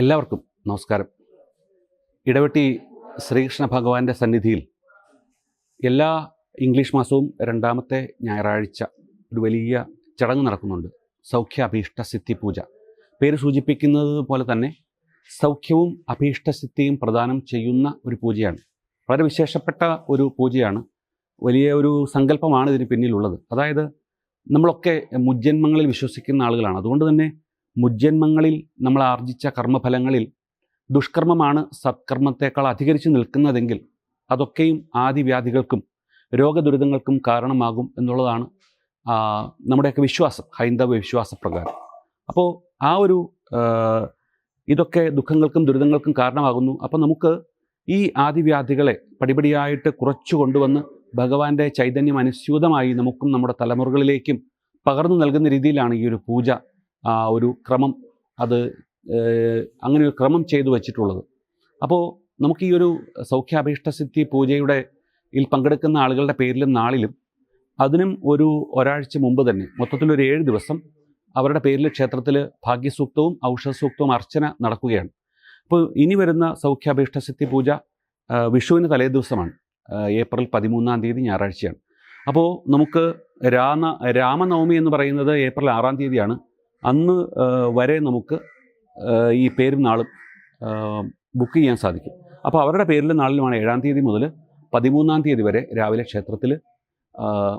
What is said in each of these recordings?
എല്ലാവർക്കും നമസ്കാരം. ഇടവെട്ടി ശ്രീകൃഷ്ണ ഭഗവാന്റെ സന്നിധിയിൽ എല്ലാ ഇംഗ്ലീഷ് മാസവും രണ്ടാമത്തെ ഞായറാഴ്ച ഒരു വലിയ ചടങ്ങ് നടക്കുന്നുണ്ട്. സൗഖ്യ അഭീഷ്ട സിദ്ധി പൂജ. പേര് സൂചിപ്പിക്കുന്നത് പോലെ തന്നെ സൗഖ്യവും അഭീഷ്ട സിദ്ധിയും പ്രദാനം ചെയ്യുന്ന ഒരു പൂജയാണ്. വളരെ വിശേഷപ്പെട്ട ഒരു പൂജയാണ്. വലിയ ഒരു സങ്കല്പമാണ് ഇതിന് പിന്നിലുള്ളത്. അതായത് നമ്മളൊക്കെ മുജ്ജന്മങ്ങളിൽ വിശ്വസിക്കുന്ന ആളുകളാണ്. അതുകൊണ്ട് തന്നെ മുജ്ജന്മങ്ങളിൽ നമ്മൾ ആർജിച്ച കർമ്മഫലങ്ങളിൽ ദുഷ്കർമ്മമാണ് സത്കർമ്മത്തെക്കാൾ അധികരിച്ച് നിൽക്കുന്നതെങ്കിൽ അതൊക്കെയും ആദിവ്യാധികൾക്കും രോഗദുരിതങ്ങൾക്കും കാരണമാകും എന്നുള്ളതാണ് നമ്മുടെയൊക്കെ വിശ്വാസം ഹൈന്ദവ വിശ്വാസപ്രകാരം. അപ്പോൾ ആ ഒരു ഇതൊക്കെ ദുഃഖങ്ങൾക്കും ദുരിതങ്ങൾക്കും കാരണമാകുന്നു. അപ്പോൾ നമുക്ക് ഈ ആദിവ്യാധികളെ പടിപടിയായിട്ട് കുറച്ചു കൊണ്ടുവന്ന് ഭഗവാന്റെ ചൈതന്യം അനുസ്യൂതമായി നമുക്കും നമ്മുടെ തലമുറകളിലേക്കും പകർന്നു നൽകുന്ന രീതിയിലാണ് ഈ ഒരു പൂജ ആ ഒരു ക്രമം അത് അങ്ങനെ ഒരു ക്രമം ചെയ്തു വച്ചിട്ടുള്ളത്. അപ്പോൾ നമുക്ക് ഈ ഒരു സൗഖ്യാഭീഷ്ടസിദ്ധി പൂജയുടെ ഇതിൽ പങ്കെടുക്കുന്ന ആളുകളുടെ പേരിലും നാളിലും അതിനും ഒരു ഒരാഴ്ച മുമ്പ് തന്നെ മൊത്തത്തിലൊരു ഏഴ് ദിവസം അവരുടെ പേരിൽ ക്ഷേത്രത്തിൽ ഭാഗ്യസൂക്തവും ഔഷധസൂക്തവും അർച്ചന നടക്കുകയാണ്. അപ്പോൾ ഇനി വരുന്ന സൗഖ്യാഭീഷ്ടസിദ്ധി പൂജ വിഷുവിന് തലേ ദിവസമാണ്. ഏപ്രിൽ പതിമൂന്നാം തീയതി ഞായറാഴ്ചയാണ്. അപ്പോൾ നമുക്ക് രാമ രാമനവമി എന്ന് പറയുന്നത് ഏപ്രിൽ ആറാം തീയതിയാണ്. അന്ന് വരെ നമുക്ക് ഈ പേരും നാളും ബുക്ക് ചെയ്യാൻ സാധിക്കും. അപ്പോൾ അവരുടെ പേരിൽ നാളിലുമാണ് ഏഴാം തീയതി മുതൽ പതിമൂന്നാം തീയതി വരെ രാവിലെ ക്ഷേത്രത്തിൽ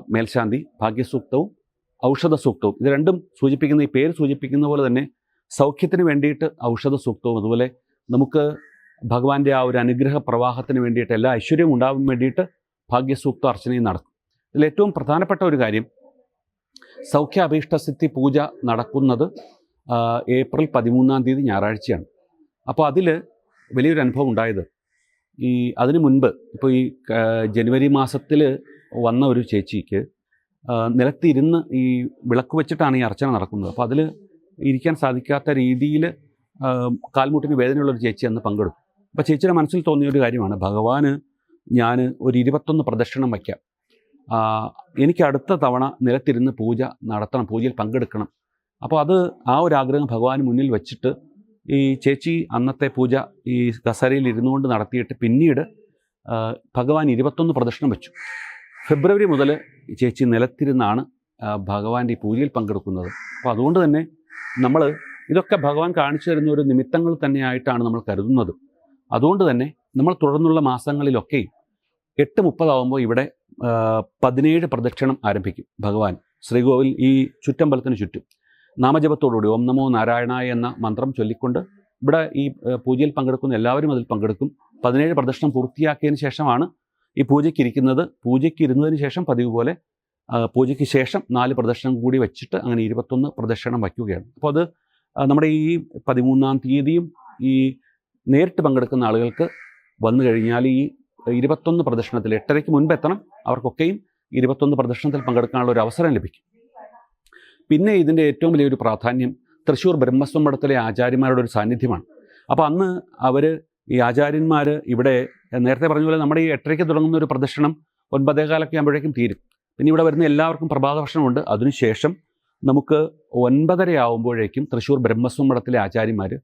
മേൽശാന്തി ഭാഗ്യസൂക്തവും ഔഷധ സൂക്തവും ഇത് രണ്ടും സൂചിപ്പിക്കുന്ന ഈ പേര് സൂചിപ്പിക്കുന്ന പോലെ തന്നെ സൗഖ്യത്തിന് വേണ്ടിയിട്ട് ഔഷധ സൂക്തവും അതുപോലെ നമുക്ക് ഭഗവാന്റെ ആ ഒരു അനുഗ്രഹ പ്രവാഹത്തിന് വേണ്ടിയിട്ട് എല്ലാ ഐശ്വര്യവും ഉണ്ടാവാൻ വേണ്ടിയിട്ട് ഭാഗ്യസൂക്ത അർച്ചനയും നടക്കും ഇതിൽ ഏറ്റവും പ്രധാനപ്പെട്ട ഒരു കാര്യം സൗഖ്യ അഭീഷ്ടസിദ്ധി പൂജ നടക്കുന്നത് ഏപ്രിൽ പതിമൂന്നാം തീയതി ഞായറാഴ്ചയാണ്. അപ്പോൾ അതിൽ വലിയൊരു അനുഭവം ഉണ്ടായത്. ഈ അതിന് മുൻപ് ഇപ്പോൾ ഈ ജനുവരി മാസത്തിൽ വന്ന ഒരു ചേച്ചിക്ക് നിലത്തിരുന്ന് ഈ വിളക്ക് വെച്ചിട്ടാണ് ഈ അർച്ചന നടക്കുന്നത്. അപ്പോൾ അതിൽ ഇരിക്കാൻ സാധിക്കാത്ത രീതിയിൽ കാൽമുട്ടിന് വേദനയുള്ളൊരു ചേച്ചി അന്ന് പങ്കെടുത്തു. അപ്പോൾ ചേച്ചിയുടെ മനസ്സിൽ തോന്നിയ ഒരു കാര്യമാണ് ഭഗവാന് ഞാൻ ഒരു ഇരുപത്തൊന്ന് പ്രദക്ഷിണം വയ്ക്കാം. എനിക്ക് അടുത്ത തവണ നിലത്തിരുന്ന് പൂജ നടത്തണം പൂജയിൽ പങ്കെടുക്കണം. അപ്പോൾ അത് ആ ഒരു ആഗ്രഹം ഭഗവാന് മുന്നിൽ വെച്ചിട്ട് ഈ ചേച്ചി അന്നത്തെ പൂജ ഈ കസരയിൽ ഇരുന്നു കൊണ്ട് നടത്തിയിട്ട് പിന്നീട് ഭഗവാൻ ഇരുപത്തൊന്ന് പ്രദക്ഷിണം വെച്ചു. ഫെബ്രുവരി മുതൽ ചേച്ചി നിലത്തിരുന്നാണ് ഭഗവാന്റെ പൂജയിൽ പങ്കെടുക്കുന്നത്. അപ്പോൾ അതുകൊണ്ട് തന്നെ നമ്മൾ ഇതൊക്കെ ഭഗവാൻ കാണിച്ചു തരുന്ന ഒരു നിമിത്തങ്ങൾ തന്നെയായിട്ടാണ് നമ്മൾ കരുതുന്നത്. അതുകൊണ്ട് തന്നെ നമ്മൾ തുടർന്നുള്ള മാസങ്ങളിലൊക്കെ എട്ട് മുപ്പതാവുമ്പോൾ ഇവിടെ പതിനേഴ് പ്രദക്ഷിണം ആരംഭിക്കും. ഭഗവാൻ ശ്രീകോവിൽ ഈ ചുറ്റമ്പലത്തിന് ചുറ്റും. നാമജപത്തോടുകൂടി ഓം നമോ നാരായണ എന്ന മന്ത്രം ചൊല്ലിക്കൊണ്ട് ഇവിടെ ഈ പൂജയിൽ പങ്കെടുക്കുന്ന എല്ലാവരും അതിൽ പങ്കെടുക്കും. പതിനേഴ് പ്രദക്ഷിണം പൂർത്തിയാക്കിയതിന് ശേഷമാണ് ഈ പൂജയ്ക്ക് ഇരിക്കുന്നത്. പൂജയ്ക്ക് ഇരുന്നതിന് ശേഷം പതിവ് പോലെ പൂജയ്ക്ക് ശേഷം നാല് പ്രദക്ഷിണം കൂടി വെച്ചിട്ട് അങ്ങനെ ഇരുപത്തൊന്ന് പ്രദക്ഷിണം വയ്ക്കുകയാണ്. അപ്പോൾ അത് നമ്മുടെ ഈ പതിമൂന്നാം തീയതിയും ഈ നേരിട്ട് പങ്കെടുക്കുന്ന ആളുകൾക്ക് വന്നു കഴിഞ്ഞാൽ ഈ ഇരുപത്തൊന്ന് പ്രദക്ഷിണത്തിൽ എട്ടരയ്ക്ക് മുൻപ് എത്തണം അവർക്കൊക്കെയും ഇരുപത്തൊന്ന് പ്രദർശനത്തിൽ പങ്കെടുക്കാനുള്ള ഒരു അവസരം ലഭിക്കും. പിന്നെ ഇതിന്റെ ഏറ്റവും വലിയൊരു പ്രാധാന്യം തൃശ്ശൂർ ബ്രഹ്മസ്വം മഠത്തിലെ ആചാര്യന്മാരുടെ ഒരു സാന്നിധ്യമാണ്. അപ്പോൾ അന്ന് അവർ ഈ ആചാര്യന്മാർ ഇവിടെ നേരത്തെ പറഞ്ഞ പോലെ നമ്മുടെ ഈ എട്ടരയ്ക്ക് തുടങ്ങുന്ന ഒരു പ്രദക്ഷിണം ഒൻപതേകാലൊക്കെ ആകുമ്പോഴേക്കും തീരും. പിന്നെ ഇവിടെ വരുന്ന എല്ലാവർക്കും പ്രഭാത ഭക്ഷണമുണ്ട്. അതിനുശേഷം നമുക്ക് ഒൻപതര ആകുമ്പോഴേക്കും തൃശ്ശൂർ ബ്രഹ്മസ്വം മഠത്തിലെ ആചാര്യന്മാർ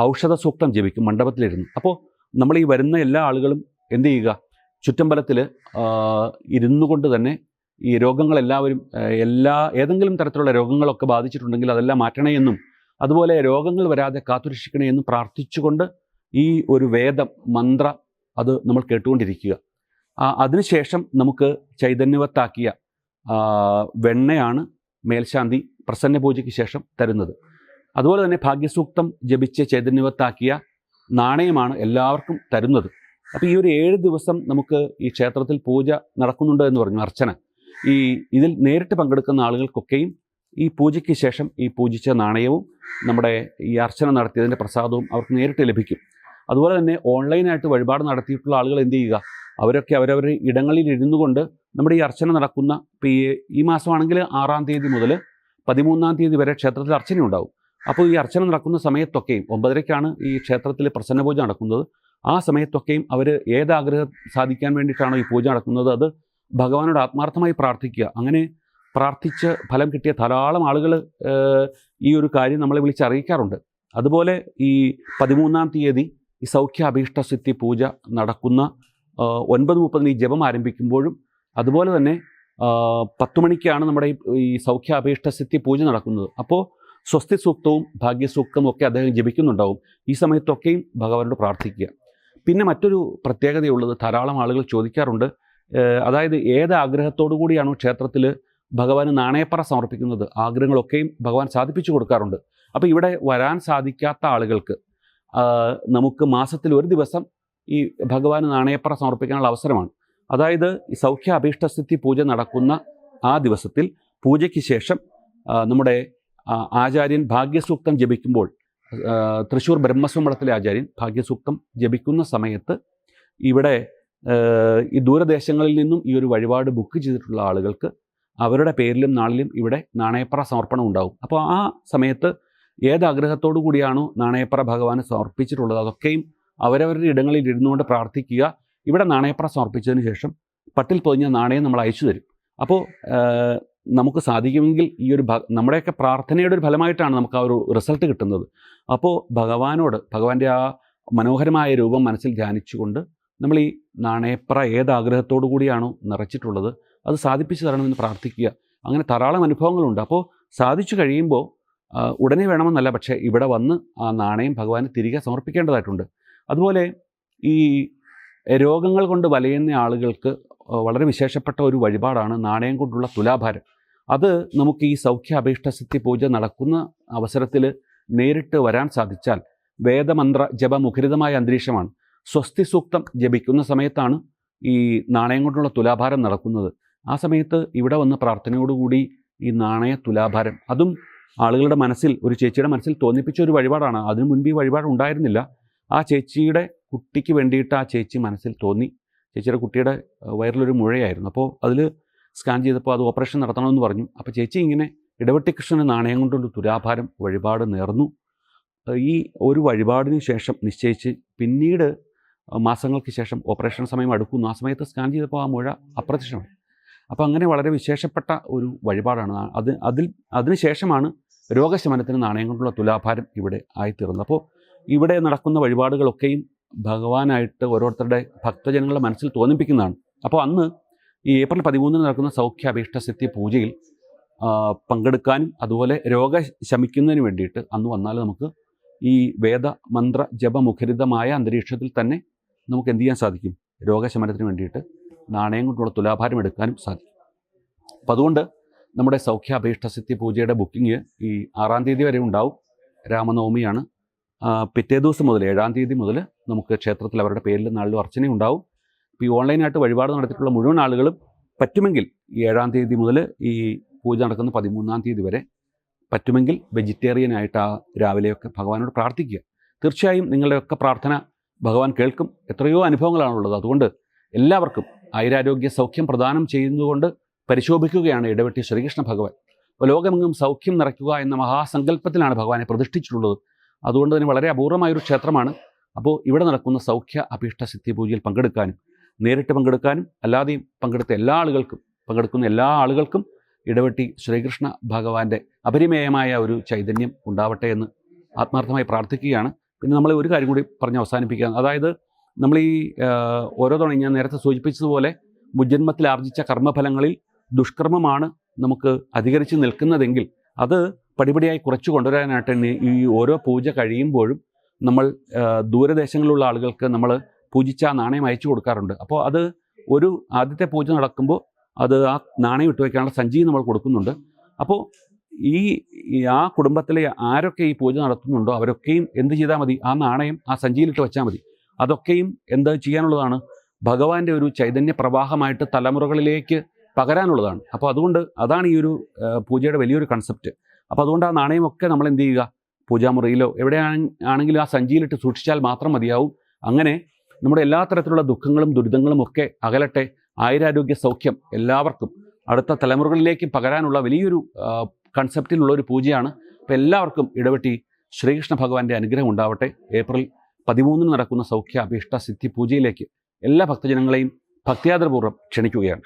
ഔഷധ സൂക്തം ജപിക്കും മണ്ഡപത്തിലിരുന്നു. അപ്പോൾ നമ്മൾ ഈ വരുന്ന എല്ലാ ആളുകളും എന്ത് ചെയ്യുക ചുറ്റമ്പലത്തിൽ ഇരുന്നു കൊണ്ട് തന്നെ ഈ രോഗങ്ങളെല്ലാവരും എല്ലാ ഏതെങ്കിലും തരത്തിലുള്ള രോഗങ്ങളൊക്കെ ബാധിച്ചിട്ടുണ്ടെങ്കിൽ അതെല്ലാം മാറ്റണേ എന്നും അതുപോലെ രോഗങ്ങൾ വരാതെ കാത്തുരക്ഷിക്കണേ എന്നും പ്രാർത്ഥിച്ചുകൊണ്ട് ഈ ഒരു വേദം മന്ത്ര അത് നമ്മൾ കേട്ടുകൊണ്ടിരിക്കുക. അതിനുശേഷം നമുക്ക് ചൈതന്യവത്താക്കിയ വെണ്ണയാണ് മേൽശാന്തി പ്രസന്ന പൂജയ്ക്ക് ശേഷം തരുന്നത്. അതുപോലെ തന്നെ ഭാഗ്യസൂക്തം ജപിച്ച് ചൈതന്യവത്താക്കിയ നാണയമാണ് എല്ലാവർക്കും തരുന്നത്. അപ്പോൾ ഈ ഒരു ഏഴ് ദിവസം നമുക്ക് ഈ ക്ഷേത്രത്തിൽ പൂജ നടക്കുന്നുണ്ട് എന്ന് പറഞ്ഞു അർച്ചന. ഈ ഇതിൽ നേരിട്ട് പങ്കെടുക്കുന്ന ആളുകൾക്കൊക്കെയും ഈ പൂജയ്ക്ക് ശേഷം ഈ പൂജിച്ച നാണയവും നമ്മുടെ ഈ അർച്ചന നടത്തിയതിന്റെ പ്രസാദവും അവർക്ക് നേരിട്ട് ലഭിക്കും. അതുപോലെ തന്നെ ഓൺലൈനായിട്ട് വഴിപാട് നടത്തിയിട്ടുള്ള ആളുകൾ എന്ത് ചെയ്യുക? അവരൊക്കെ അവരവരുടെ ഇടങ്ങളിൽ ഇരുന്നു കൊണ്ട് നമ്മുടെ ഈ അർച്ചന നടക്കുന്ന ഇപ്പോൾ ഈ ഈ മാസമാണെങ്കിൽ ആറാം തീയതി മുതൽ പതിമൂന്നാം തീയതി വരെ ക്ഷേത്രത്തിൽ അർച്ചന ഉണ്ടാവും അപ്പോൾ ഈ അർച്ചന നടക്കുന്ന സമയത്തൊക്കെയും ഒമ്പതരയ്ക്കാണ് ഈ ക്ഷേത്രത്തിൽ പ്രസന്നപൂജ നടക്കുന്നത്. ആ സമയത്തൊക്കെയും അവർ ഏതാഗ്രഹം സാധിക്കാൻ വേണ്ടിയിട്ടാണോ ഈ പൂജ നടക്കുന്നത് അത് ഭഗവാനോട് ആത്മാർത്ഥമായി പ്രാർത്ഥിക്കുക. അങ്ങനെ പ്രാർത്ഥിച്ച് ഫലം കിട്ടിയ ധാരാളം ആളുകൾ ഈ ഒരു കാര്യം നമ്മളെ വിളിച്ചറിയിക്കാറുണ്ട് അതുപോലെ ഈ പതിമൂന്നാം തീയതി ഈ സൗഖ്യ അഭീഷ്ട സിദ്ധി പൂജ നടക്കുന്ന ഒൻപത് മുപ്പതിന് ഈ ജപം ആരംഭിക്കുമ്പോഴും അതുപോലെ തന്നെ പത്ത് മണിക്കാണ് നമ്മുടെ ഈ- സൗഖ്യ അഭീഷ്ട സിദ്ധി പൂജ നടക്കുന്നത്. അപ്പോൾ സ്വസ്തി സൂക്തവും ഭാഗ്യസൂക്തവും ഒക്കെ അദ്ദേഹം ജപിക്കുന്നുണ്ടാവും. ഈ സമയത്തൊക്കെയും ഭഗവാനോട് പ്രാർത്ഥിക്കുക. പിന്നെ മറ്റൊരു പ്രത്യേകതയുള്ളത് ധാരാളം ആളുകൾ ചോദിക്കാറുണ്ട് അതായത് ഏത് ആഗ്രഹത്തോടു കൂടിയാണോ ക്ഷേത്രത്തിൽ ഭഗവാന് നാണയപ്പറ സമർപ്പിക്കുന്നത് ആഗ്രഹങ്ങളൊക്കെയും ഭഗവാൻ സാധിപ്പിച്ചു കൊടുക്കാറുണ്ട്. അപ്പോൾ ഇവിടെ വരാൻ സാധിക്കാത്ത ആളുകൾക്ക് നമുക്ക് മാസത്തിൽ ഒരു ദിവസം ഈ ഭഗവാന് നാണയപ്പറ സമർപ്പിക്കാനുള്ള അവസരമാണ്. അതായത് സൗഖ്യ അഭീഷ്ടസ്ഥിതി പൂജ നടക്കുന്ന ആ ദിവസത്തിൽ പൂജയ്ക്ക് ശേഷം നമ്മുടെ ആചാര്യൻ ഭാഗ്യസൂക്തം ജപിക്കുമ്പോൾ തൃശ്ശൂർ ബ്രഹ്മസ്വമഠത്തിലെ ആചാര്യൻ ഭാഗ്യസൂക്തം ജപിക്കുന്ന സമയത്ത് ഇവിടെ ഈ ദൂരദേശങ്ങളിൽ നിന്നും ഈ ഒരു വഴിപാട് ബുക്ക് ചെയ്തിട്ടുള്ള ആളുകൾക്ക് അവരുടെ പേരിലും നാളിലും ഇവിടെ നാണയപ്പറ സമർപ്പണം ഉണ്ടാവും. അപ്പോൾ ആ സമയത്ത് ഏത് ആഗ്രഹത്തോടു കൂടിയാണോ നാണയപ്പറ ഭഗവാന് സമർപ്പിച്ചിട്ടുള്ളത്? അതൊക്കെയും അവരവരുടെ ഇടങ്ങളിൽ ഇരുന്നുകൊണ്ട് പ്രാർത്ഥിക്കുക. ഇവിടെ നാണയപ്പറ സമർപ്പിച്ചതിന് ശേഷം പട്ടിൽ പൊതിഞ്ഞ നാണയം നമ്മൾ അയച്ചു തരും. അപ്പോൾ നമുക്ക് സാധിക്കുമെങ്കിൽ ഈ ഒരു നമ്മുടെയൊക്കെ പ്രാർത്ഥനയുടെ ഒരു ഫലമായിട്ടാണ് നമുക്ക് ആ ഒരു റിസൾട്ട് കിട്ടുന്നത്. അപ്പോൾ ഭഗവാനോട് ഭഗവാന്റെ ആ മനോഹരമായ രൂപം മനസ്സിൽ ധ്യാനിച്ചുകൊണ്ട് നമ്മൾ ഈ നാണയപ്ര ഏത് ആഗ്രഹത്തോടു കൂടിയാണോ നിറച്ചിട്ടുള്ളത് അത് സാധിപ്പിച്ചു തരണമെന്ന് പ്രാർത്ഥിക്കുക. അങ്ങനെ ധാരാളം അനുഭവങ്ങളുണ്ട്. അപ്പോൾ സാധിച്ചു കഴിയുമ്പോൾ ഉടനെ വേണമെന്നല്ല പക്ഷേ ഇവിടെ വന്ന് ആ നാണയം ഭഗവാന് തിരികെ സമർപ്പിക്കേണ്ടതായിട്ടുണ്ട്. അതുപോലെ ഈ രോഗങ്ങൾ കൊണ്ട് വലയുന്ന ആളുകൾക്ക് വളരെ വിശേഷപ്പെട്ട ഒരു വഴിപാടാണ് നാണയം കൊണ്ടുള്ള തുലാഭാരം. അത് നമുക്ക് ഈ സൗഖ്യ അഭീഷ്ടസിദ്ധി പൂജ നടക്കുന്ന അവസരത്തിൽ നേരിട്ട് വരാൻ സാധിച്ചാൽ വേദമന്ത്ര ജപമുഖരിതമായ അന്തരീക്ഷമാണ്. സ്വസ്തി സൂക്തം ജപിക്കുന്ന സമയത്താണ് ഈ നാണയം കൊണ്ടുള്ള തുലാഭാരം നടക്കുന്നത്. ആ സമയത്ത് ഇവിടെ വന്ന് പ്രാർത്ഥനയോടുകൂടി ഈ നാണയ തുലാഭാരം അതും ആളുകളുടെ മനസ്സിൽ ഒരു ചേച്ചിയുടെ മനസ്സിൽ തോന്നിപ്പിച്ച ഒരു വഴിപാടാണ്. അതിനു മുൻപ് ഈ വഴിപാട് ഉണ്ടായിരുന്നില്ല. ആ ചേച്ചിയുടെ കുട്ടിക്ക് വേണ്ടിയിട്ട് ആ ചേച്ചി മനസ്സിൽ തോന്നി. ചേച്ചിയുടെ കുട്ടിയുടെ വയറിലൊരു മുഴയായിരുന്നു. അപ്പോൾ അതിൽ സ്കാൻ ചെയ്തപ്പോൾ അത് ഓപ്പറേഷൻ നടത്തണമെന്ന് പറഞ്ഞു. അപ്പോൾ ചേച്ചി ഇങ്ങനെ ഇടവെട്ടി കൃഷ്ണന് നാണയം കൊണ്ടുള്ള തുലാഭാരം വഴിപാട് നേർന്നു. ഈ ഒരു വഴിപാടിന് ശേഷം നിശ്ചയിച്ച് പിന്നീട് മാസങ്ങൾക്ക് ശേഷം ഓപ്പറേഷൻ സമയം അടുക്കുന്നു. ആ സമയത്ത് സ്കാൻ ചെയ്തപ്പോൾ ആ മുഴ അപ്രത്യക്ഷമായി. അപ്പോൾ അങ്ങനെ വളരെ വിശേഷപ്പെട്ട ഒരു വഴിപാടാണ്. അത് അതിൽ ശേഷമാണ് രോഗശമനത്തിന് നാണയം കൊണ്ടുള്ള തുലാഭാരം ഇവിടെ ആയിത്തീർന്നത്. അപ്പോൾ ഇവിടെ നടക്കുന്ന വഴിപാടുകളൊക്കെയും ഭഗവാനായിട്ട് ഓരോരുത്തരുടെ ഭക്തജനങ്ങളുടെ മനസ്സിൽ തോന്നിപ്പിക്കുന്നതാണ്. അപ്പോൾ അന്ന് ഈ ഏപ്രിൽ പതിമൂന്നിന് നടക്കുന്ന സൗഖ്യ അഭീഷ്ട സിദ്ധി പൂജയിൽ പങ്കെടുക്കാനും അതുപോലെ രോഗ ശമിക്കുന്നതിന് വേണ്ടിയിട്ട് അന്ന് വന്നാൽ നമുക്ക് ഈ വേദ മന്ത്ര ജപമുഖരിതമായ അന്തരീക്ഷത്തിൽ തന്നെ നമുക്ക് എന്ത് ചെയ്യാൻ സാധിക്കും? രോഗശമനത്തിന് വേണ്ടിയിട്ട് നാണയം കൊണ്ടുള്ള തുലാഭാരം എടുക്കാനും സാധിക്കും. അപ്പം അതുകൊണ്ട് നമ്മുടെ സൗഖ്യ അഭീഷ്ടസിദ്ധി പൂജയുടെ ബുക്കിംഗ് ഈ ആറാം തീയതി വരെ ഉണ്ടാവും. രാമനവമിയാണ്. പിറ്റേ ദിവസം മുതൽ ഏഴാം തീയതി മുതൽ നമുക്ക് ക്ഷേത്രത്തിൽ അവരുടെ പേരിൽ നാളിലും അർച്ചന ഉണ്ടാവും. ഇപ്പോൾ ഈ ഓൺലൈനായിട്ട് വഴിപാട് നടത്തിയിട്ടുള്ള മുഴുവൻ ആളുകളും പറ്റുമെങ്കിൽ ഈ ഏഴാം തീയതി മുതൽ ഈ പൂജ നടക്കുന്ന പതിമൂന്നാം തീയതി വരെ പറ്റുമെങ്കിൽ വെജിറ്റേറിയൻ ആയിട്ട് ആ രാവിലെയൊക്കെ ഭഗവാനോട് പ്രാർത്ഥിക്കുക. തീർച്ചയായും നിങ്ങളുടെയൊക്കെ പ്രാർത്ഥന ഭഗവാൻ കേൾക്കും. എത്രയോ അനുഭവങ്ങളാണുള്ളത്. അതുകൊണ്ട് എല്ലാവർക്കും ആയുരാരോഗ്യ സൗഖ്യം പ്രദാനം ചെയ്യുന്നതുകൊണ്ട് പരിശോഭിക്കുകയാണ് ഇടവെട്ടി ശ്രീകൃഷ്ണ ഭഗവാൻ. അപ്പോൾ ലോകമെങ്ങും സൗഖ്യം നിറയ്ക്കുക എന്ന മഹാസങ്കല്പത്തിലാണ് ഭഗവാനെ പ്രതിഷ്ഠിച്ചിട്ടുള്ളത്. അതുകൊണ്ട് തന്നെ വളരെ അപൂർവമായൊരു ക്ഷേത്രമാണ്. അപ്പോൾ ഇവിടെ നടക്കുന്ന സൗഖ്യ അഭീഷ്ട സിദ്ധി പൂജയിൽ പങ്കെടുക്കാനും നേരിട്ട് പങ്കെടുക്കാനും അല്ലാതെയും പങ്കെടുത്ത എല്ലാ ആളുകൾക്കും പങ്കെടുക്കുന്ന എല്ലാ ആളുകൾക്കും ഇടവെട്ടി ശ്രീകൃഷ്ണ ഭഗവാന്റെ അപരിമേയമായ ഒരു ചൈതന്യം ഉണ്ടാവട്ടെ എന്ന് ആത്മാർത്ഥമായി പ്രാർത്ഥിക്കുകയാണ്. പിന്നെ നമ്മൾ ഒരു കാര്യം കൂടി പറഞ്ഞ് അവസാനിപ്പിക്കുക അതായത് നമ്മൾ ഈ ഓരോ തവണ ഞാൻ നേരത്തെ സൂചിപ്പിച്ചതുപോലെ മുജന്മത്തിൽ ആർജിച്ച കർമ്മഫലങ്ങളിൽ ദുഷ്കർമ്മമാണ് നമുക്ക് അധികരിച്ച് നിൽക്കുന്നതെങ്കിൽ അത് പടിപടിയായി കുറച്ച് കൊണ്ടുവരാനായിട്ട് ഈ ഓരോ പൂജ കഴിയുമ്പോഴും നമ്മൾ ദൂരദേശങ്ങളിലുള്ള ആളുകൾക്ക് നമ്മൾ പൂജിച്ച നാണയം അയച്ചു കൊടുക്കാറുണ്ട്. അപ്പോൾ അത് ഒരു ആദ്യത്തെ പൂജ നടക്കുമ്പോൾ അത് ആ നാണയം ഇട്ട് വയ്ക്കാനുള്ള സഞ്ചി നമ്മൾ കൊടുക്കുന്നുണ്ട്. അപ്പോൾ ഈ ഈ ആ കുടുംബത്തിലെ ആരൊക്കെ ഈ പൂജ നടത്തുന്നുണ്ടോ അവരൊക്കെയും എന്ത് ചെയ്താൽ മതി? ആ നാണയം ആ സഞ്ചിയിലിട്ട് വെച്ചാൽ മതി. അതൊക്കെയും എന്ത് ചെയ്യാനുള്ളതാണ്? ഭഗവാന്റെ ഒരു ചൈതന്യ പ്രവാഹമായിട്ട് തലമുറകളിലേക്ക് പകരാനുള്ളതാണ്. അപ്പോൾ അതുകൊണ്ട് അതാണ് ഈ ഒരു പൂജയുടെ വലിയൊരു കൺസെപ്റ്റ് അപ്പോൾ അതുകൊണ്ട് ആ നാണയമൊക്കെ നമ്മൾ എന്ത് ചെയ്യുക? പൂജാമുറിയിലോ എവിടെയാണ് ആണെങ്കിലും ആ സഞ്ചിയിലിട്ട് സൂക്ഷിച്ചാൽ മാത്രം മതിയാവും. അങ്ങനെ നമ്മുടെ എല്ലാ തരത്തിലുള്ള ദുഃഖങ്ങളും ദുരിതങ്ങളും ഒക്കെ അകലട്ടെ. ആയുരാരോഗ്യ സൗഖ്യം എല്ലാവർക്കും. അടുത്ത തലമുറകളിലേക്കും പകരാനുള്ള വലിയൊരു കൺസെപ്റ്റിലുള്ള ഒരു പൂജയാണ്. അപ്പോൾ എല്ലാവർക്കും ഇടവെട്ടി ശ്രീകൃഷ്ണ ഭഗവാന്റെ അനുഗ്രഹം ഉണ്ടാവട്ടെ. ഏപ്രിൽ പതിമൂന്നിന് നടക്കുന്ന സൗഖ്യ അഭീഷ്ട സിദ്ധി പൂജയിലേക്ക് എല്ലാ ഭക്തജനങ്ങളെയും ഭക്തിയാദരപൂർവം ക്ഷണിക്കുകയാണ്.